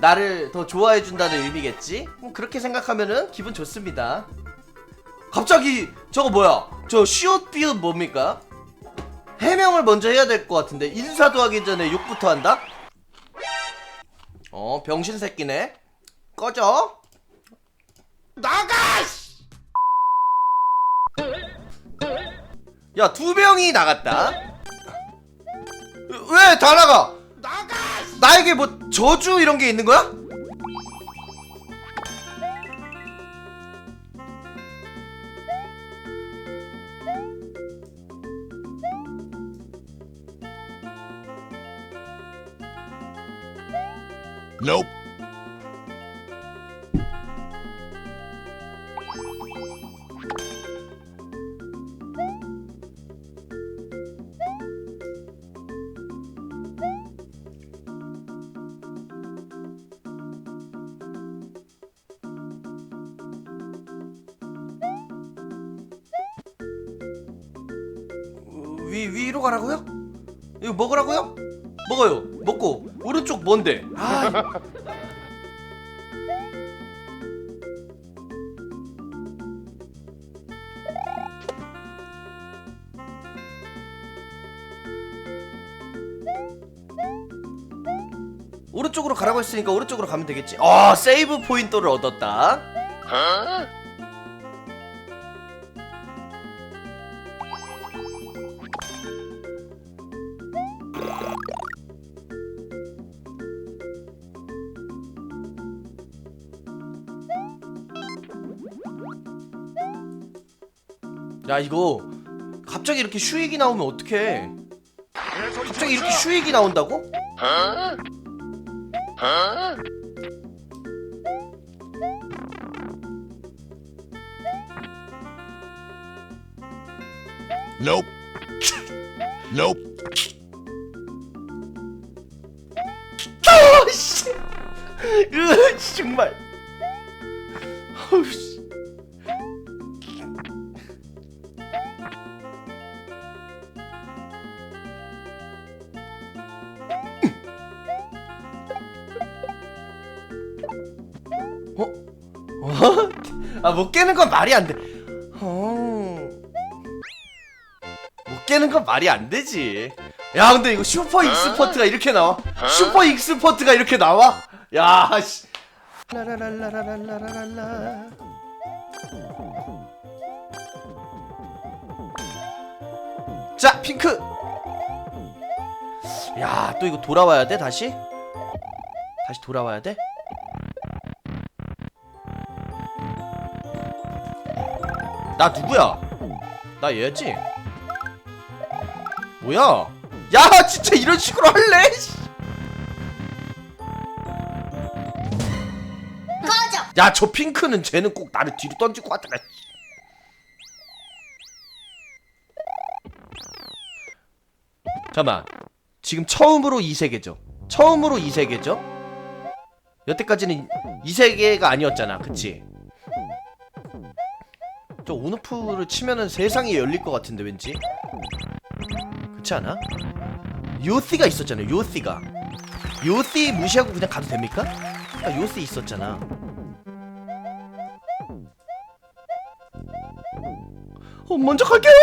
나를 더 좋아해 준다는 의미겠지? 뭐 그렇게 생각하면은 기분 좋습니다. 갑자기 저거 뭐야? 저 시옷 비옷 뭡니까? 해명을 먼저 해야 될 것 같은데 인사도 하기 전에 욕부터 한다? 어 병신 새끼네. 꺼져. 나가! 씨! 야, 두 명이 나갔다. 왜 다 나가? 나가! 나에게 뭐 저주 이런 게 있는 거야? Nope. 위 위로 가라고요? 이거 먹으라고요? 먹어요. 먹고 오른쪽 뭔데? 아. 오른쪽으로 가라고 했으니까 오른쪽으로 가면 되겠지. 아, 세이브 포인트를 얻었다. 야, 이거 갑자기 이렇게 슈익이 나오면 어떡해? 갑자기 이렇게 슈익이 나온다고? Nope. Nope. 아, 씨. 으, 정말. 어우, 씨. 아, 못 깨는 건 말이 안 돼. 어. 못 깨는 건 말이 안 되지. 야, 근데 이거 슈퍼 익스퍼트가 이렇게 나와? 슈퍼 익스퍼트가 이렇게 나와? 야, 씨. 라라라라라라라라라. 자, 핑크. 야, 또 이거 돌아와야 돼, 다시? 다시 돌아와야 돼? 나 누구야? 나 얘였지? 뭐야? 야 진짜 이런 식으로 할래? 꺼져. 야 저 핑크는 쟤는 꼭 나를 뒤로 던질 것 같아 잠깐만 지금 처음으로 이 세계죠 처음으로 이 세계죠 여태까지는 이 세계가 아니었잖아 그치 저 온오프를 치면은 세상이 열릴 것 같은데 왠지? 그렇지 않아? 요시가 있었잖아요 요시가. 요시 무시하고 그냥 가도 됩니까? 아, 요시 있었잖아. 어, 먼저 갈게요!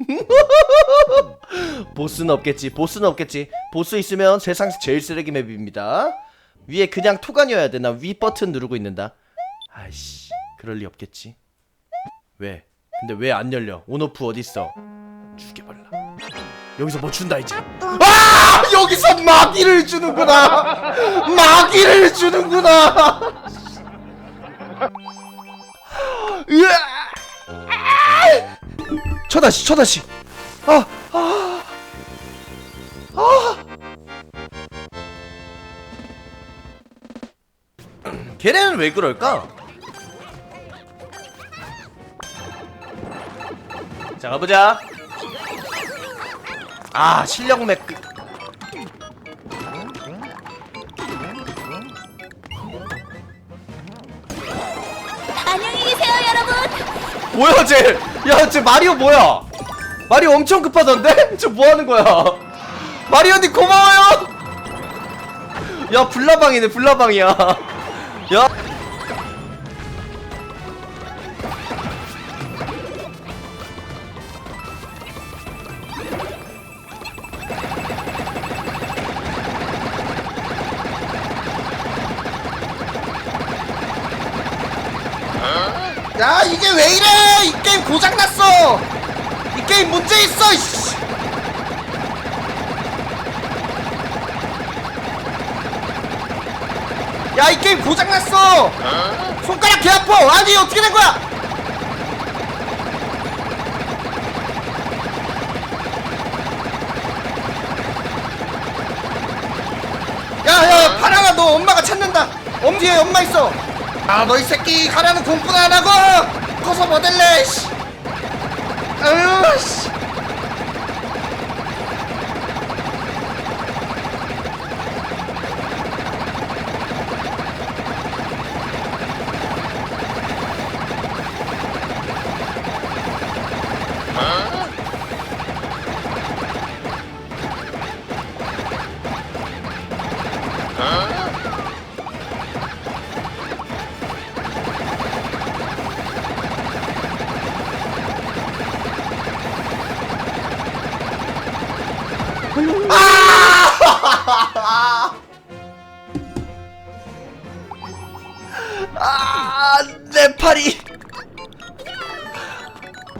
보스는 없겠지 보스는 없겠지. 보스 있으면 세상에서 제일 쓰레기 맵입니다. 위에 그냥 토간이어야 돼. 나위 버튼 누르고 있는다. 아이씨 그럴 리 없겠지 왜? 근데 왜 안 열려? 온오프 어딨어? 죽여버려 여기서 뭐 준다 이제 아 여기서 마귀를 주는구나 마귀를 주는구나 으아 쳐다시 쳐다시 아 아, 아. 걔네는 왜 그럴까? 자 가보자 아 실력 맥 안녕히 계세요, 여러분. 뭐야 쟤? 야, 쟤 마리오 뭐야? 마리오 엄청 급하던데? 저 뭐 하는 거야? 마리오님 고마워요. 야 불나방이네 불나방이야 야 야 이게 왜 이래? 이 게임 고장났어. 이 게임 문제 있어 이씨. 야 이 게임 고장났어. 손가락 개 아파. 아니 어떻게 된 거야? 야 야 파랑아 너 엄마가 찾는다. 엄 뒤에 엄마 있어 아 너 이 새끼 가라는 공부나 안 하고! 커서 뭐 될래 씨! 아유 씨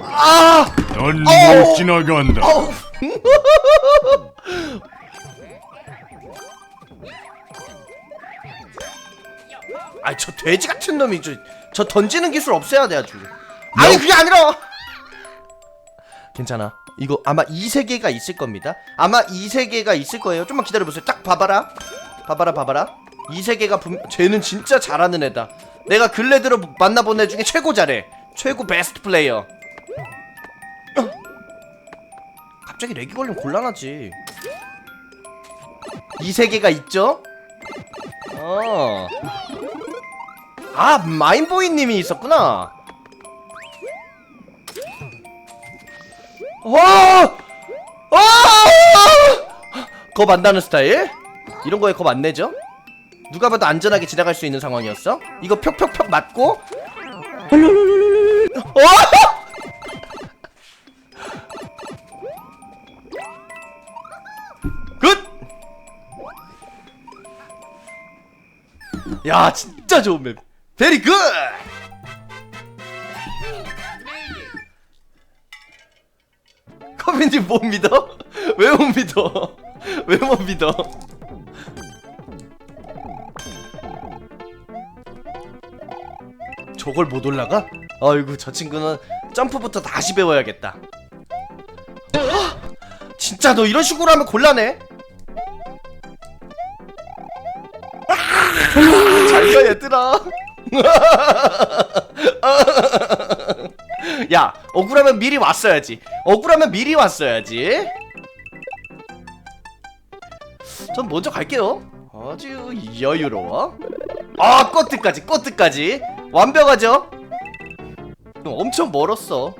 아, 넌 어우. 못 지나간다. 아, 저 돼지 같은 놈이 저, 저 던지는 기술 없애야 돼 아주. 아니 그게 아니라. 괜찮아. 이거 아마 이 세계가 있을 겁니다. 아마 이 세계가 있을 거예요. 좀만 기다려 보세요. 딱 봐봐라. 봐봐라, 봐봐라. 이 세계가 분, 쟤는 진짜 잘하는 애다. 내가 근래 들어 만나본 애 중에 최고 잘해. 최고 베스트 플레이어. 갑자기 렉이 걸리면 곤란하지. 이 세계가 있죠? 어. 아, 마인보이님이 있었구나. 와! 아! 겁안 나는 스타일? 이런 거에 겁 안 내죠? 누가 봐도 안전하게 지나갈 수 있는 상황이었어? 이거 펴펴펴 맞고 어! 야 진짜 좋은 맵 베리 굿! 커빈님 못 믿어? 왜 못 믿어? 왜 못 믿어? 저걸 못 올라가? 아이고 저 친구는 점프부터 다시 배워야겠다 헉! 진짜 너 이런 식으로 하면 곤란해 잘가 얘들아. 야 억울하면 미리 왔어야지. 억울하면 미리 왔어야지. 전 먼저 갈게요. 아주 여유로워. 아 꼬트까지 꼬트까지. 완벽하죠? 엄청 멀었어.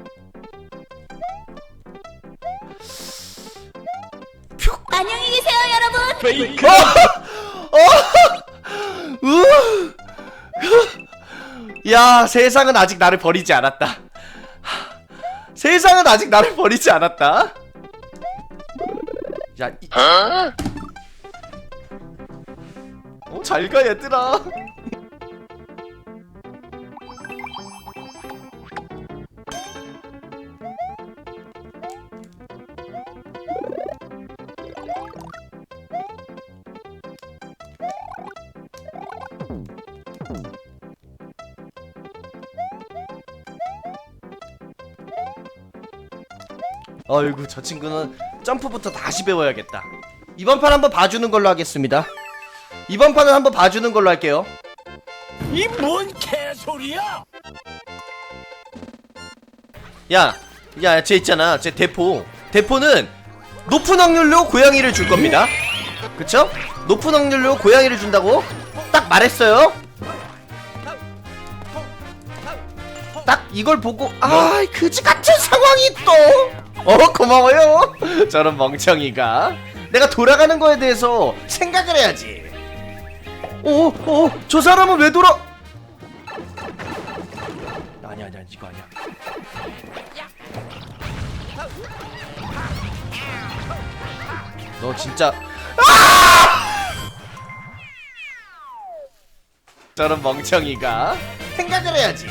안녕히 계세요, 여러분. 으. 야 세상은 아직 나를 버리지 않았다. 세상은 아직 나를 버리지 않았다. 야 이... 어, 잘가 얘들아 아이고 저 친구는 점프부터 다시 배워야겠다 이번 판 한번 봐주는 걸로 하겠습니다 이번 판은 한번 봐주는 걸로 할게요 이 뭔 개소리야? 야, 야, 쟤 있잖아, 쟤 대포. 대포는 높은 확률로 고양이를 줄 겁니다. 그쵸? 높은 확률로 고양이를 준다고 딱 말했어요. 딱 이걸 보고 아, 그지 같은 상황이 또. 어, 고마워요. 저런 멍청이가 내가 돌아가는 거에 대해서 생각을 해야지. 어, 어, 저 사람은 왜 돌아? 아니야, 아니야, 이거 아니야. 너 진짜 아! 저런 멍청이가 생각을 해야지.